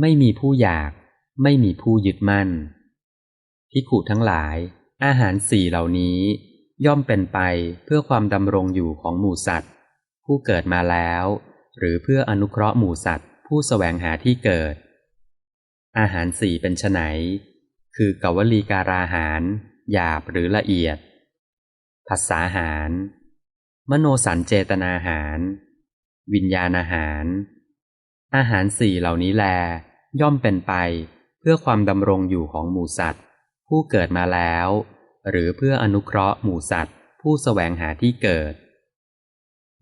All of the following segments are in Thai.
ไม่มีผู้อยาก ไม่มีผู้ยึดมั่นพิขุทั้งหลาย อาหารสี่เหล่านี้ ย่อมเป็นไปเพื่อความดำรงอยู่ของหมู่สัตว์ ผู้เกิดมาแล้ว หรือเพื่ออนุเคราะห์หมู่สัตว์ ผู้แสวงหาที่เกิด อาหารสี่เป็นไนคือกวลีการาหาร หยาบหรือละเอียดภาษาหาร มโนสันเจตนาหาร วิญญาณอาหาร อาหารสี่เหล่านี้แล ย่อมเป็นไป เพื่อความดำรงอยู่ของหมูสัตว์ ผู้เกิดมาแล้ว หรือเพื่ออนุเคราะห์หมูสัตว์ ผู้แสวงหาที่เกิด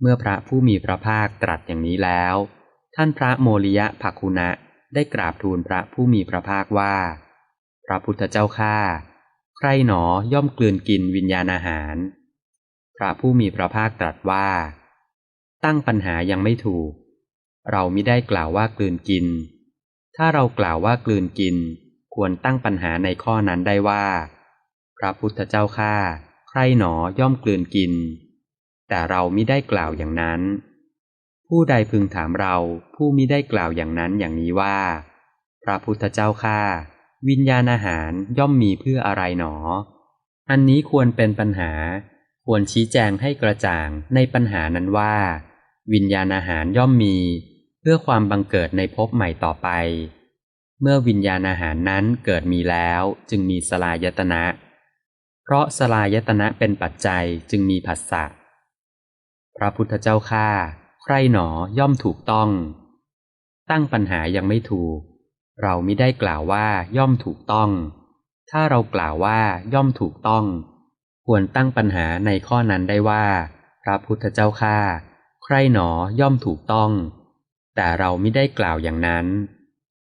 เมื่อพระผู้มีพระภาคตรัสอย่างนี้แล้ว ท่านพระโมริยะภักคุณะได้กราบทูลพระผู้มีพระภาคว่า พระพุทธเจ้าข้าใครหนอย่อมกลืนกินวิญญาณอาหาร พระผู้มีพระภาคตรัสว่า ตั้งปัญหายังไม่ถูก เราไม่ได้กล่าวว่ากลืนกิน ถ้าเรากล่าวว่ากลืนกิน ควรตั้งปัญหาในข้อนั้นได้ว่า พระพุทธเจ้าข้าใครหนอย่อมกลืนกิน แต่เราไม่ได้กล่าวอย่างนั้น ผู้ใดพึงถามเราผู้มิได้กล่าวอย่างนั้นอย่างนี้ว่า พระพุทธเจ้าข้าวิญญาณอาหารย่อมมีเพื่ออะไรหนอ อันนี้ควรเป็นปัญหา ควรชี้แจงให้กระจ่างในปัญหานั้นว่า วิญญาณอาหารย่อมมี เพื่อความบังเกิดในภพใหม่ต่อไป เมื่อวิญญาณอาหารนั้นเกิดมีแล้วจึงมีสลายตนะ เพราะสลายตนะเป็นปัจจัยจึงมีผัสสะพระพุทธเจ้าข้าใครหนอย่อมถูกต้อง ตั้งปัญหายังไม่ถูก เราไม่ได้กล่าวว่าย่อมถูกต้อง ถ้าเรากล่าวว่าย่อมถูกต้อง ควรตั้งปัญหาในข้อนั้นได้ว่า พระพุทธเจ้าข้าใครหนอย่อมถูกต้อง แต่เราไม่ได้กล่าวอย่างนั้น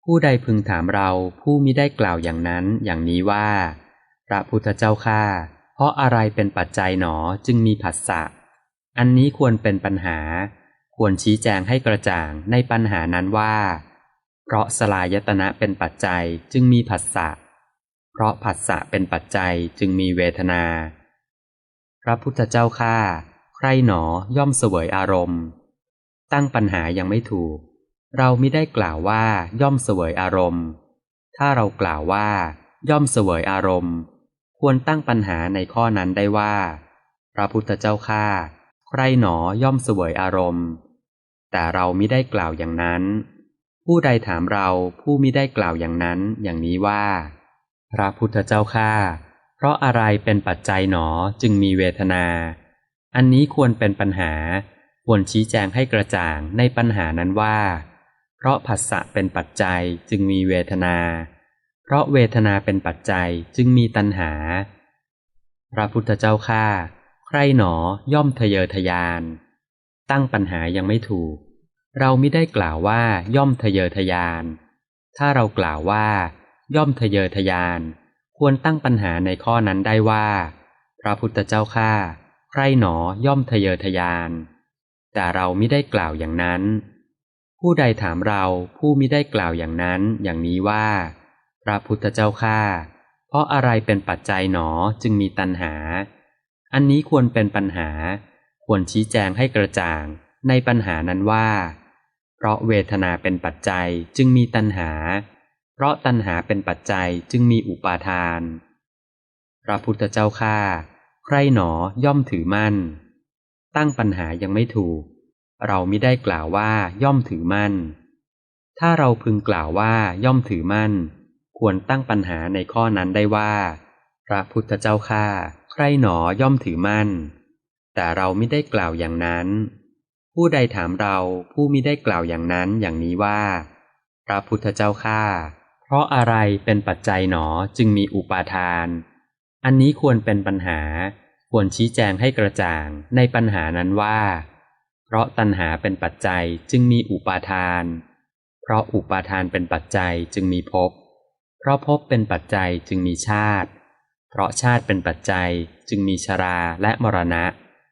ผู้ใดพึงถามเราผู้ม่ได้กล่าวอย่างนั้นอย่างนี้ว่า พระพุทธเจ้าข้าเพราะอะไรเป็นปัจจัยหนอจึงมีผัสสะ อันนี้ควรเป็นปัญหา ควรชี้แจงให้กระจ่างในปัญหานั้นว่า เพราะสลายตนะเป็นปัจจัยจึงมีผัสสะ เพราะผัสสะเป็นปัจจัยจึงมีเวทนา พระพุทธเจ้าข้าใครหนอย่อมเสวยอารมณ์ ตั้งปัญหายังไม่ถูก เราไม่ได้กล่าวว่าย่อมเสวยอารมณ์ ถ้าเรากล่าวว่า ย่อมเสวยอารมณ์ ควรตั้งปัญหาในข้อนั้นได้ว่า พระพุทธเจ้าข้าใครหนอย่อมเสวยอารมณ์ แต่เราไม่ได้กล่าวอย่างนั้น ผู้ใดถามเราผู้มิได้กล่าวอย่างนั้นอย่างนี้ว่า พระพุทธเจ้าข้าเพราะอะไรเป็นปัจจัยหนอจึงมีเวทนา อันนี้ควรเป็นปัญหา ควรชี้แจงให้กระจ่างในปัญหานั้นว่า เพราะผัสสะเป็นปัจจัยจึงมีเวทนา เพราะเวทนาเป็นปัจจัยจึงมีตัณหา พระพุทธเจ้าข้าใครหนอย่อมทะเยอทะยาน ตั้งปัญหายังไม่ถูก เราไม่ได้กล่าวว่าย่อมทะเยอทะยาน ถ้าเรากล่าวว่า ย่อมทะเยอทะยาน ควรตั้งปัญหาในข้อนั้นได้ว่า พระพุทธเจ้าข้าใครหนอย่อมทะเยอทะยาน แต่เราไม่ได้กล่าวอย่างนั้น ผู้ใดถามเราผู้ไม่ได้กล่าวอย่างนั้นอย่างนี้ว่า พระพุทธเจ้าข้าเพราะอะไรเป็นปัจจัยหนอจึงมีตัณหา อันนี้ควรเป็นปัญหา ควรชี้แจงให้กระจ่างในปัญหานั้นว่า เพราะเวทนาเป็นปัจจัยจึงมีตัณหา เพราะตัณหาเป็นปัจจัยจึงมีอุปาทาน พระพุทธเจ้าข้าใครหนอย่อมถือมั่น ตั้งปัญหายังไม่ถูก เราไม่ได้กล่าวว่าย่อมถือมั่น ถ้าเราพึงกล่าวว่าย่อมถือมั่น ควรตั้งปัญหาในข้อนั้นได้ว่า พระพุทธเจ้าข้าใครหนอย่อมถือมั่น แต่เราไม่ได้กล่าวอย่างนั้น ผู้ใดถามเราผู้มิได้กล่าวอย่างนั้นอย่างนี้ว่า พระพุทธเจ้าข้าเพราะอะไรเป็นปัจจัยหนอจึงมีอุปาทาน อันนี้ควรเป็นปัญหา ควรชี้แจงให้กระจ่างในปัญหานั้นว่า เพราะตัณหาเป็นปัจจัยจึงมีอุปาทาน เพราะอุปาทานเป็นปัจจัยจึงมีภพ เพราะภพเป็นปัจจัยจึงมีชาติ เพราะชาติเป็นปัจจัยจึงมีชราและมรณะ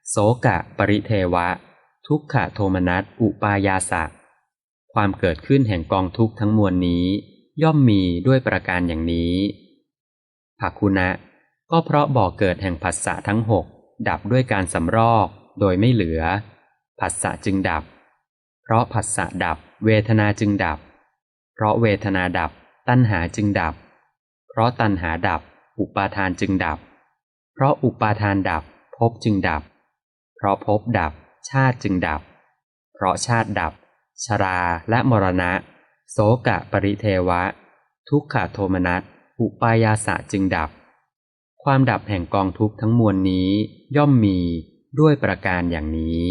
โสกะปริเทวะ ทุกขโทมนัสอุปายาสะความเกิดขึ้นแห่งกองทุกข์ทั้งมวลนี้ ย่อมมีด้วยประการอย่างนี้ภักคุณะ ก็เพราะบ่อเกิดแห่งผัสสะทั้งหกดับด้วยการสำรอกโดยไม่เหลือ ผัสสะจึงดับ เพราะผัสสะดับ เวทนาจึงดับ เพราะเวทนาดับ ตัณหาจึงดับ เพราะตัณหาดับ อุปาทานจึงดับ เพราะอุปาทานดับภพจึงดับ เพราะภพดับ ชาติจึงดับ เพราะชาติดับ ชราและมรณะ โสกะปริเทวะ ทุกขโทมนัสอุปายาสะจึงดับ ความดับแห่งกองทุกข์ทั้งมวลนี้ย่อมมีด้วยประการอย่างนี้